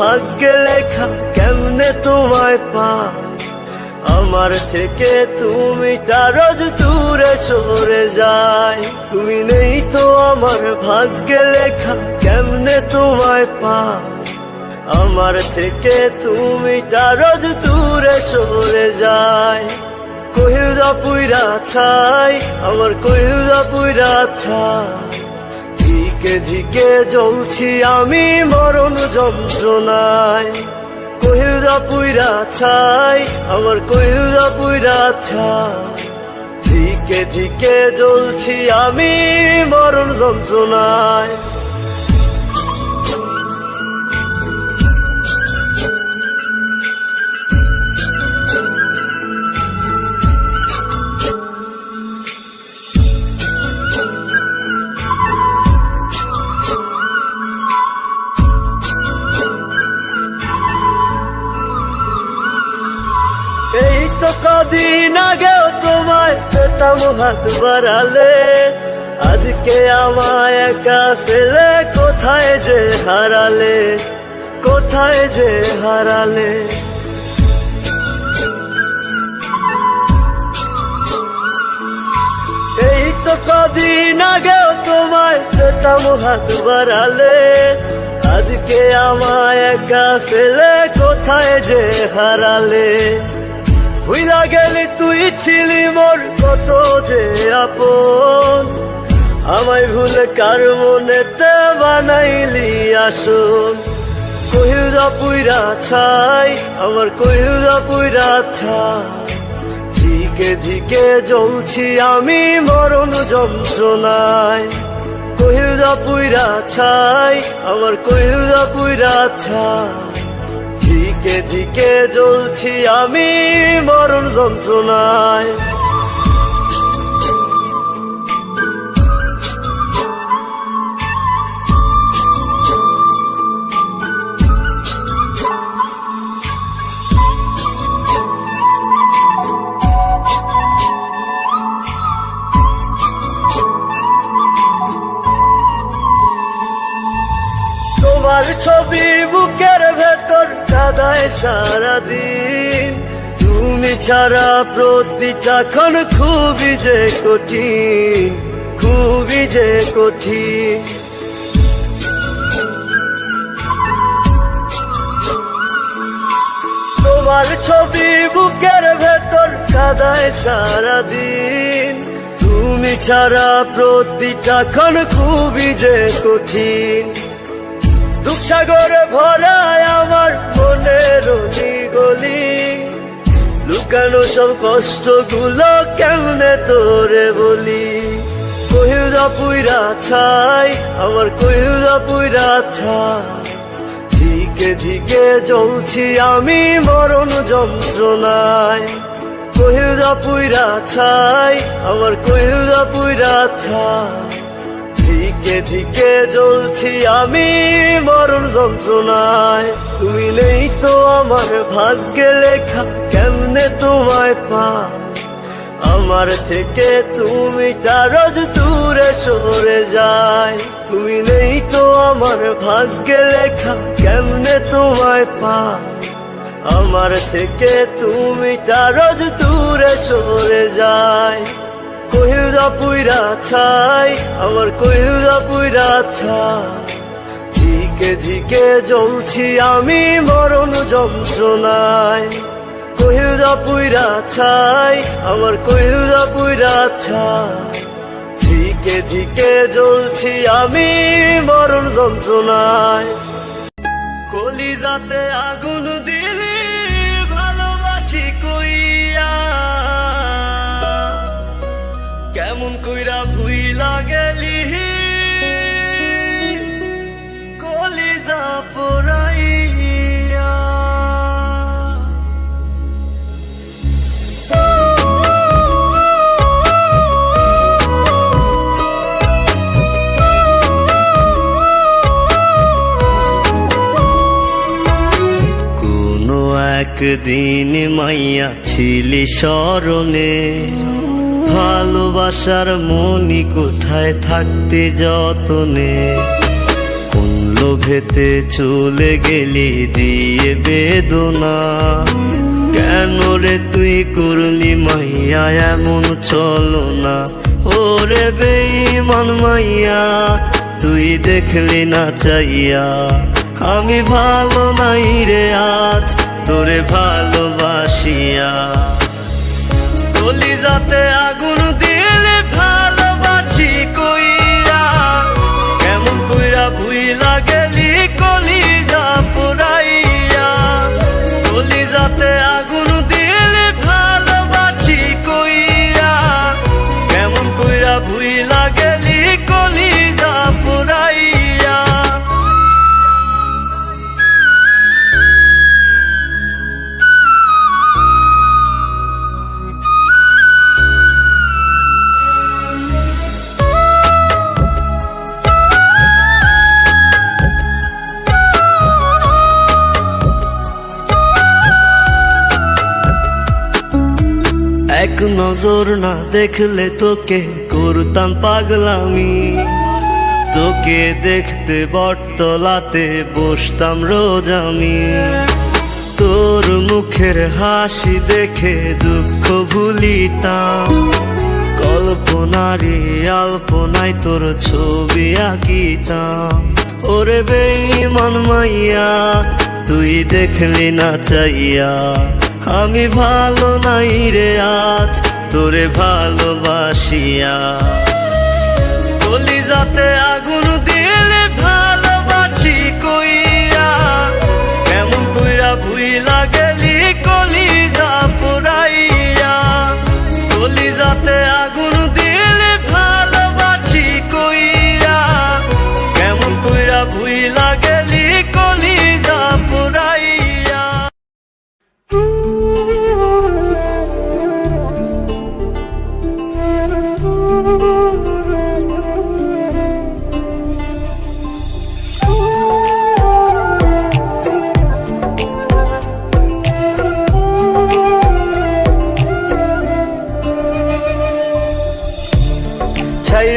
ভাগ্যে লেখা কেমনে তোমায় পা আমার থেকে তুমি রোজ দূরে সরে যায়। তুমি নেই তো আমার ভাগ্যে লেখা কেমনে তোমায় পা আমার থেকে তুমি রোজ দূরে সরে যায়। কহিলদা পুইরা ছাই, আমার কহিলদা পুইরা ছাই। ধিকে ধিকে জ্বলছি আমি মরণ যন্ত্রণায়। কহিলদা পুইরা ছাই, আমার কহিলদা পুইরা ছাই। ধিকে ধিকে জ্বলছি আমি মরণ যন্ত্রণায়। তো কদিন আগেও তোমায় পেতাম হাত বাড়ালে? আজকে আমায় একা ফেলে কোথায় যে হারালে? কোথায় যে হারালে? এই তো কদিন আগেও তোমায় পেতাম হাত বাড়ালে। আজকে আমায় একা ফেলে কোথায় যে হারালে? ভুইলা গেলি তুই ছিলি মোর কত যে আপন। আমায় ভুলে কার মনেতে বানাইলি আসন। কহিলদা পুইরা ছাই, আমার কহিলদা পুইরা ছাই। ধিকে ধিকে জ্বলছি আমি মরণ যন্ত্রণায়। কহিলদা পুইরা ছাই, আমার কহিলদা পুইরা ছাই। ধিকে ধিকে জ্বলছি আমি মরণ যন্ত্রণায়। তোমার ছবি বুকের ভেতর কাদায় সারাদিন। তুমি ছাড়া প্রতিটা ক্ষণ খুবই যে কঠিন, খুবই যে কঠিন। তোমার ছবি বুকের ভেতর কাদায় সারাদিন। তুমি ছাড়া প্রতিটা খুবই যে কঠিন দুঃসাগরে ভরায় আমার মনের গলি লুকানো সব কষ্টগুলো কেমনে তোরে বলি? কহিলদা পুইরা ছাই, আমার কহিলদা পুইরা ছাই। ধিকে ধিকে জ্বলছি আমি মরণ যন্ত্রণায়। কহিলদা পুইরা ছাই, আমার কহিলদা পুইরা ছাই। ধিকে ধিকে জ্বলছি আমি মরণ যন্ত্রণায়। তুমি নেই তো আমার ভাগ্যে লেখা, কেমনে তোমায় পা আমার থেকে তুমি রোজ দূরে সরে যায়। তুমি নেই তো আমার ভাগ্যে লেখা, কেমনে তোমায় পা আমার থেকে তুমি রোজ দূরে সরে যায়। পুইরা ছাই আমার কহিলদা পুইরা ছাই। ধিকে ধিকে জ্বলছি আমি মরণ যন্ত্রণায়। কহিলদা পুইরা ছাই আমার পুইরা ছাই। জ্বলছি আমি মরণ যন্ত্রণায়। কলিজাতে আগুন দিলি একদিন মাইয়া ছিলি স্মরণে। ভালোবাসার মনি কোঠায় থাকতে যতনে। কোন লোভেতে চলে গেলি দিয়ে বেদনা। কেন রে তুই করলি মাইয়া, এমন চলো না ওরে বেইমান মাইয়া, তুই দেখলি না চাইয়া। আমি ভালো নাই রে আজ তোরে ভালোবাসিয়া। কলিজাতে আগুন দিলে এক নজর না দেখলে তোকে করতাম পাগলামি। তোকে দেখতে বটতলাতে বসতাম রোজ আমি। তোর মুখের হাসি দেখে দুঃখ ভুলিতাম। কল্পনারি আল্পনায় তোর ছবি আঁকিতাম। ওরে বেইমান মাইয়া, তুই দেখলি না চাইয়া। আমি ভালো নাই রে আজ তোরে ভালোবাসিয়া বলি যাতে আগুন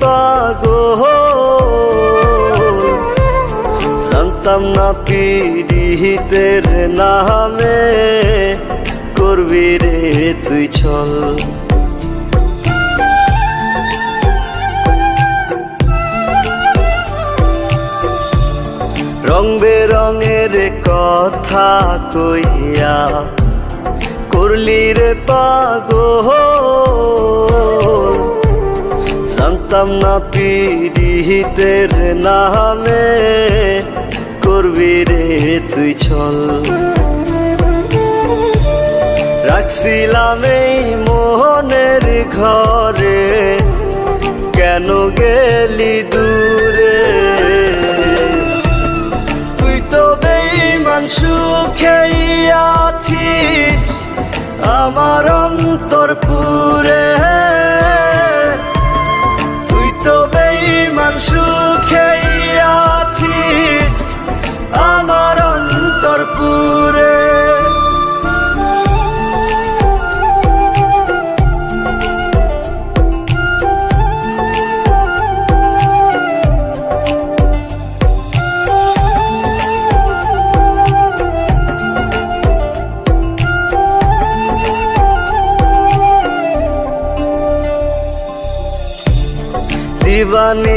করলি রে পাগো জানতাম না পিরিহিতের নামে করবি রে তুই ছল রং বেরঙের কথা কইয়া করলি রে পাগো জানতাম না পিরিহিতের নামে করবি রে তুই ছল রাখছিলাম এই মোহনের ঘরে। কেন গেলি দূরে? তুই তো বেইমান সুখেই আছিস। আমার অন্তর পুরে।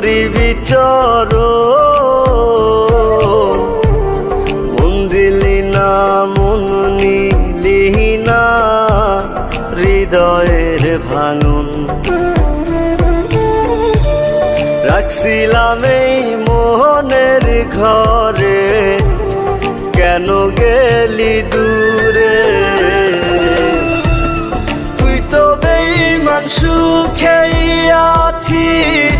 তোরি বিচর। মন দিলি না, মন নিলি না, হৃদয়ের ভাঙন রাখছিলাম এই মোহনের ঘরে, কেন গেলি দূরে? তুই তো বেইমান সুখেই আছিস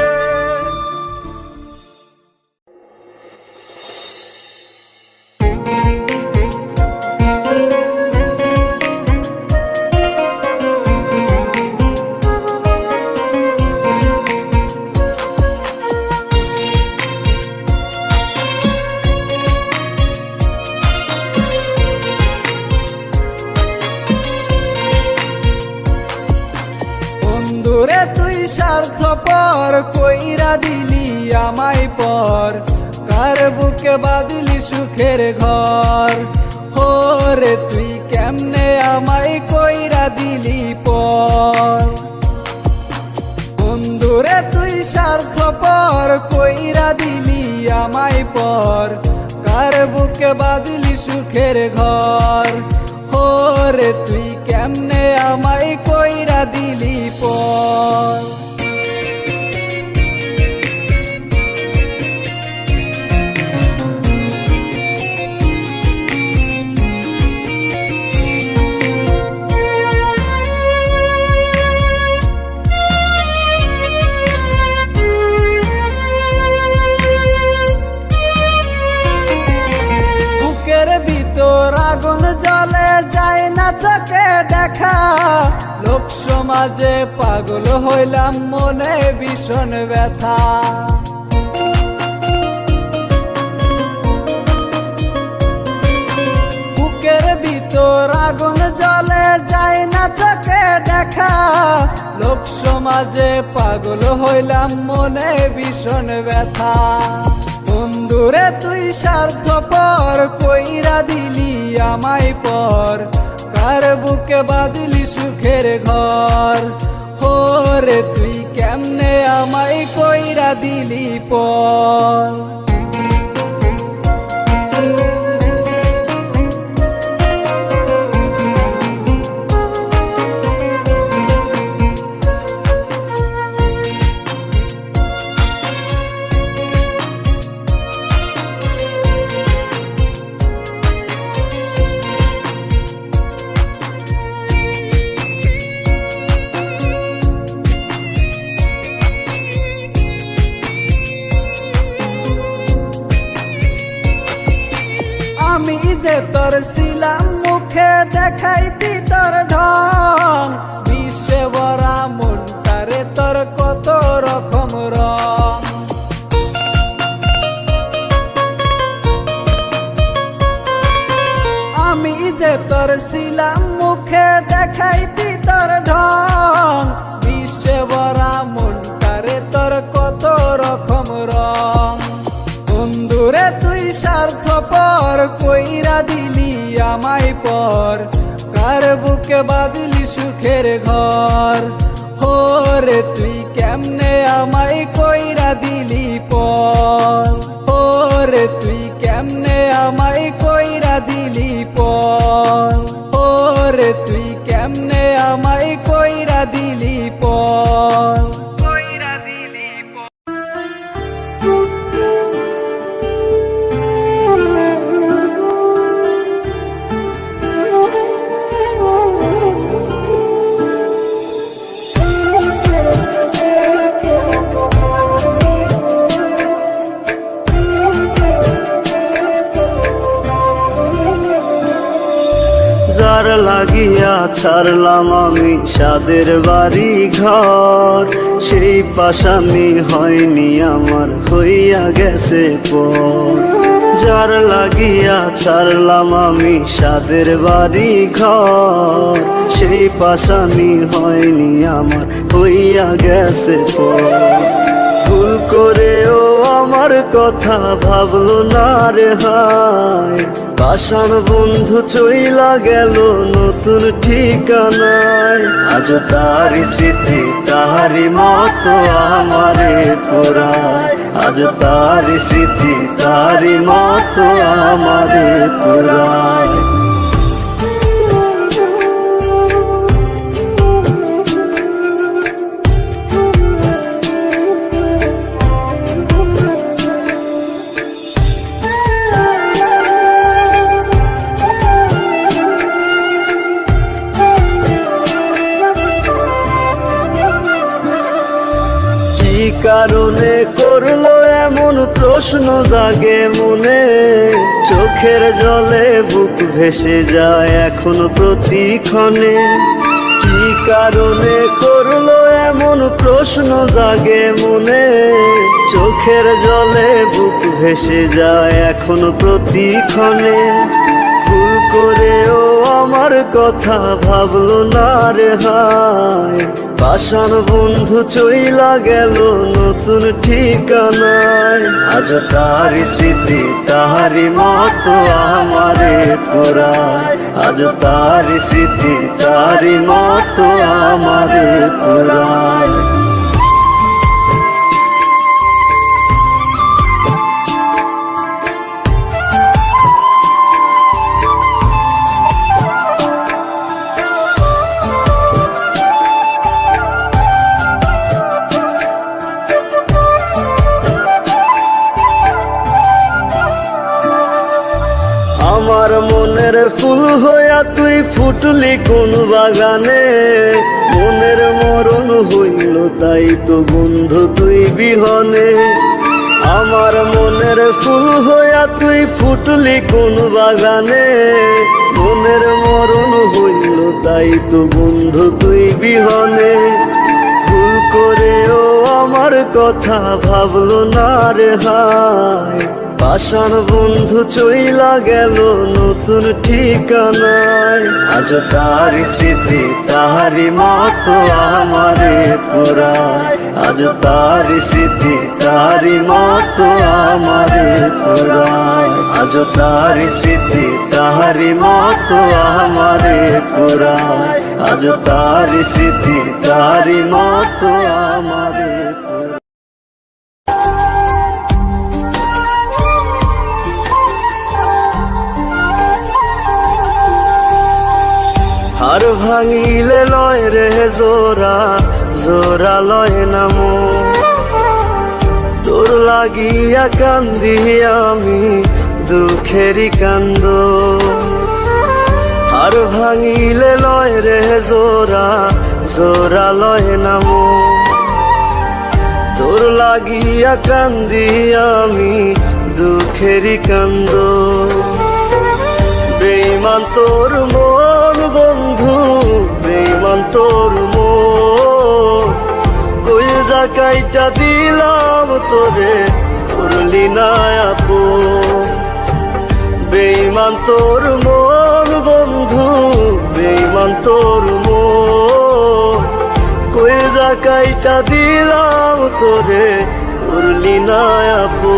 আমায় পর কার বুকে বাদলি সুখের ঘর? রে তুই কেমনে আমায় কইরা দিলি? পাগল হইলাম মনে ভীষণ ব্যথা। বুকের ভিতর আগুন জ্বলে যায় না চোখে দেখা। লোক সমাজে পাগল হইলাম মনে ভীষণ ব্যথা। বন্ধুরে তুই স্বার্থপর, কইরা দিলি আমায় পর। কার বুকে বাদলি সুখের ঘর? হোরে তুই কেমনে আমায় কইরা দিলি পর? স্বার্থপর কইরা দিলি আমায় পর। কার বুকে বাদলি সুখের ঘর? হোরে তুই কেমনে আমায় কইরা দিলি পর? হোরে তুই কেমনে আমায় কইরা দিলি পর? ওরে তুই কেমনে আমায় কইরা দিলি পর? লাগিয়া ছাড়লাম আমি সাদের বাড়ি ঘর সেই পাশামি হয়নি আমার, হইয়া গেছে পর। যার লাগিয়া ছাড়লাম আমি সাদের বাড়ি ঘর সেই পাশামি হয়নি আমার, হইয়া গেছে পর। ভুল করেও আমার কথা ভাবলো না রে হায়। পাষাণ বন্ধু চইলা গেল নতুন ঠিকানায়। আজ তার স্মৃতি তাহারি মতো আমারে পুরায়। আজ তার স্মৃতি তাহারি মতো আমারে পুরায়। প্রশ্ন জাগে মনে, চোখের জলে বুক ভেসে যায় এখন প্রতিক্ষণে। কি কারণে করল এমন প্রশ্ন জাগে মনে, চোখের জলে বুক ভেসে যায় এখন প্রতিক্ষণে। ভুল করেও আমার কথা ভাবলো না রে হায়। পাষাণ বন্ধু চইলা গেল নতুন ঠিকানায়। আজ তার স্মৃতি তাহারি মত আমারে পুরায়। আজ তার স্মৃতি তাহারি মত আমারে পুরায়। কোন বাগানে, মনের মরণ হইল তাই তো বন্ধু তুই বিহনে। আমার মনের ফুল হইয়া তুই ফুটলি কোন বাগানে, মনের মরণ হইল তাই তো বন্ধু তুই বিহনে। ভুল করেও আমার কথা ভাবলো না রে হায়। পাষাণ বন্ধু চইলা গেল নতুন ঠিকানায়। আজ তার স্মৃতি তাহারি মতো আমারে পুরায়। আজ তার স্মৃতি তাহারি মতো আমারে পুরায়। আজ তার স্মৃতি তাহারি মতো আমারে পুরায়। আজ তার স্মৃতি তাহারি মতো আমারে ভাঙিলে লয় রে জোরা জোরা লয় নামো তোর লাগিয়া কান্দি আমি, দুঃখেরই কান্দ। হার ভাঙিলে লয় রে জোরা জোরা লয় নামো তোর লাগিয়া কান্দি আমি, দুঃখেরই কান্দ। বেইমান তোর বেইমান তোর মন কই জাকাইটা দিলাম তোরে, করলি না আপো। বেইমান তোর মন বন্ধু বেইমান তোর মন কই জাকাইটা দিলাম তোরে, করলি না আপো।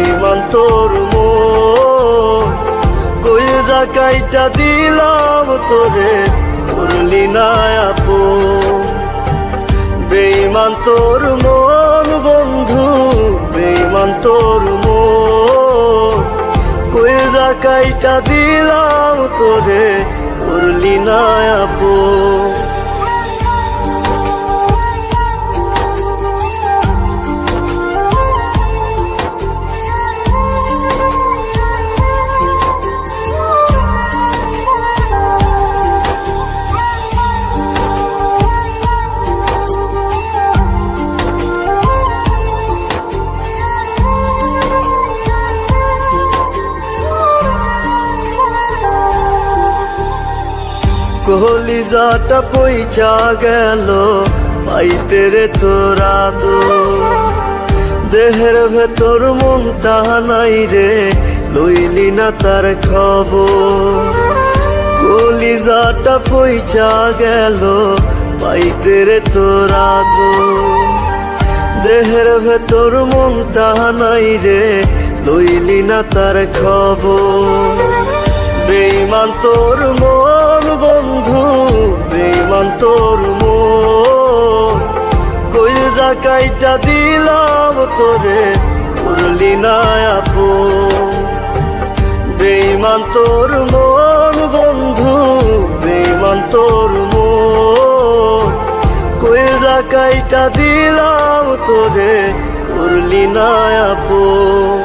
তোর মন। কই জাকাইটা দিলাম তোরে, করলি না বেইমান তোর মন বন্ধু বেইমান তোর মন। কই জাকাইটা দিলাম তোরে, করলি না কলিজাটা পইচা গেল, পাইতে রে তোরা তো। দেহের ভেতর মনটা নাই রে, লইলি না তার খবর। কলিজাটা পইচা গেল, পাইতে রে তোরা তো। দেহের ভেতর মনটা নাই রে, লইলি না তার খবর। বেইমান তোর মন বন্ধু বেইমান তোর মন। কই জাকাইটা দিলাম তোরে করলি না আপন। বেইমান তোর মন বন্ধু বেইমান তোর মন। কই জাকাইটা দিলাম তোরে করলি না আপন।